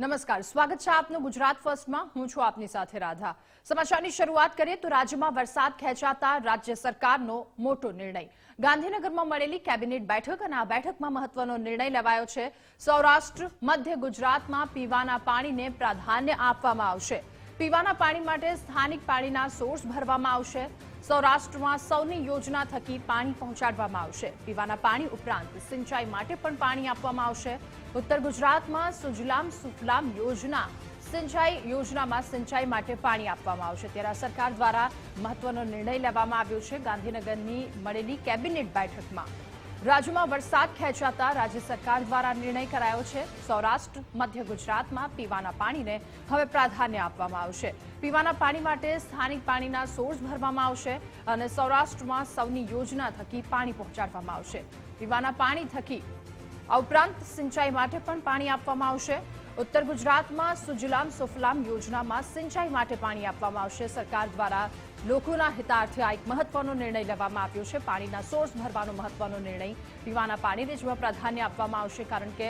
નમસ્કાર. સ્વાગત છે આપનું ગુજરાત ફર્સ્ટમાં. હું છું આપની સાથે રાધા. સમાચારની શરૂઆત કરીએ તો રાજ્યમાં વરસાદ ખેંચાતા રાજ્ય સરકારનો મોટો નિર્ણય. ગાંધીનગરમાં મળેલી કેબિનેટ બેઠક અને આ બેઠકમાં મહત્વનો નિર્ણય લેવાયો છે. સૌરાષ્ટ્ર, મધ્ય ગુજરાતમાં પીવાના પાણીને પ્રાધાન્ય આપવામાં આવશે. પીવાના પાણી માટે સ્થાનિક પાણીના સોર્સ ભરવામાં આવશે. સૌરાષ્ટ્રમાં સૌની યોજના થકી પાણી પહોંચાડવામાં આવશે. પીવાના પાણી ઉપરાંત સિંચાઈ માટે પણ પાણી આપવામાં આવશે. ઉત્તર ગુજરાતમાં સુજલામ સુફલામ યોજના, સિંચાઈ યોજનામાં સિંચાઈ માટે પાણી આપવામાં આવશે. ત્યારે સરકાર દ્વારા મહત્વનો નિર્ણય લેવામાં આવ્યો છે. ગાંધીનગરની મળેલી કેબિનેટ બેઠકમાં. રાજ્યમાં વરસાદ ખેંચાતા રાજ્ય સરકાર દ્વારા નિર્ણય કરાયો છે. સૌરાષ્ટ્ર, મધ્ય ગુજરાતમાં પીવાના પાણીને હવે પ્રાધાન્ય આપવામાં આવશે. પીવાના પાણી માટે સ્થાનિક પાણીના સોર્સ ભરવામાં આવશે અને સૌરાષ્ટ્રમાં સૌની યોજના થકી પાણી પહોંચાડવામાં આવશે. પીવાના પાણી થકી આ ઉપરાંત સિંચાઈ માટે પણ પાણી આપવામાં આવશે. ઉત્તર ગુજરાતમાં સુજલામ સુફલામ યોજનામાં સિંચાઈ માટે પાણી આપવામાં આવશે. સરકાર દ્વારા લોકોના હિતાર્થે આ એક મહત્વનો નિર્ણય લેવામાં આવ્યો છે. પાણીના સોર્સ ભરવાનો મહત્વનો નિર્ણય પીવાના પાણીને જ પ્રાધાન્ય આપવામાં આવશે, કારણ કે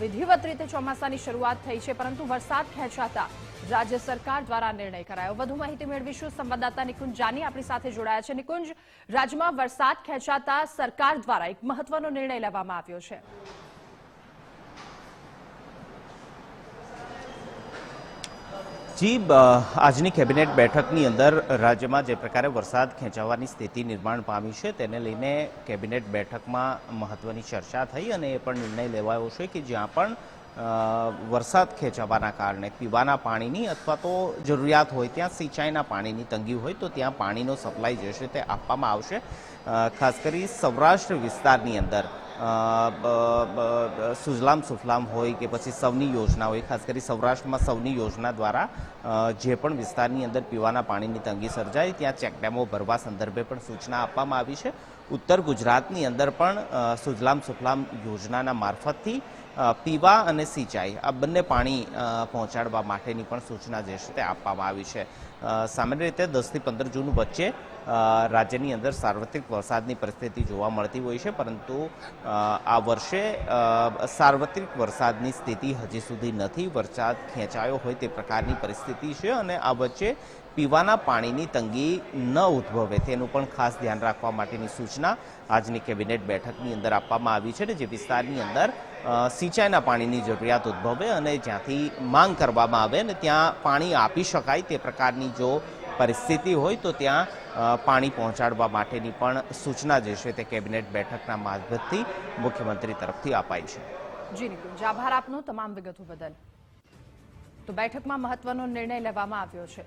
વિધિવત રીતે ચોમાસાની શરૂઆત થઈ છે, પરંતુ વરસાદ ખેંચાતા રાજ્ય સરકાર દ્વારા નિર્ણય કરાયો. વધુ માહિતી મેળવીશું. સંવાદદાતા નિકુંજ જાની આપણી સાથે જોડાયા છે. નિકુંજ, રાજ્યમાં વરસાદ ખેંચાતા સરકાર દ્વારા એક મહત્વનો નિર્ણય લેવામાં આવ્યો છે. જી આજની કેબિનેટ બેઠકની અંદર રાજ્યમાં જે પ્રકારે વરસાદ ખેંચાવાની સ્થિતિ નિર્માણ પામી છે, તેને લઈને કેબિનેટ બેઠકમાં મહત્વની ચર્ચા થઈ અને એ પણ નિર્ણય લેવાયો છે કે જ્યાં પણ વરસાદ ખેંચાવાના કારણે પીવાના પાણીની અથવા તો જરૂરિયાત હોય ત્યાં સિંચાઈના પાણીની તંગી હોય તો ત્યાં પાણીનો સપ્લાય જે છે તે આપવામાં આવશે. ખાસ કરી સૌરાષ્ટ્ર વિસ્તારની અંદર. સુજલામ સુફલામ હોય કે પછી સૌની યોજના હોય, ખાસ કરી સૌરાષ્ટ્રમાં સૌની યોજના દ્વારા જે પણ વિસ્તારની અંદર પીવાના પાણીની તંગી સર્જાય, ત્યાં ચેકડેમો ભરવા સંદર્ભે પણ સૂચના આપવામાં આવી છે. ઉત્તર ગુજરાતની અંદર પણ સુજલામ સુફલામ યોજનાના મારફતથી પીવા અને સિંચાઈ, આ બંને પાણી પહોંચાડવા માટેની પણ સૂચના જે છે તે આપવામાં આવી છે. સામાન્ય રીતે દસથી પંદર જૂન વચ્ચે રાજ્યની અંદર સાર્વત્રિક વરસાદની પરિસ્થિતિ જોવા મળતી હોય છે, પરંતુ આ વર્ષે સાર્વત્રિક વરસાદની સ્થિતિ હજી સુધી નથી, વરસાદ ખેંચાયો હોય તે પ્રકારની પરિસ્થિતિ છે અને આ વચ્ચે પીવાના પાણીની તંગી ન ઉદ્ભવે તેનું પણ ખાસ ધ્યાન રાખવા માટેની સૂચના આજની કેબિનેટ બેઠકની અંદર આપવામાં આવી છે ને જે વિસ્તારની અંદર સિંચાઈના પાણીની જરૂરિયાત ઉદ્ભવે અને જ્યાંથી માંગ કરવામાં આવે અને ત્યાં પાણી આપી શકાય તે પ્રકારની જો પરિસ્થિતિ હોય તો ત્યાં પાણી પહોંચાડવા માટેની પણ સૂચના જે છે તે કેબિનેટ બેઠકના મારફતથી મુખ્યમંત્રી તરફથી અપાઈ છે. જી નિકુંજ, આભાર આપનો તમામ વિગતો બદલ. તો બેઠકમાં મહત્વનો નિર્ણય લેવામાં આવ્યો છે.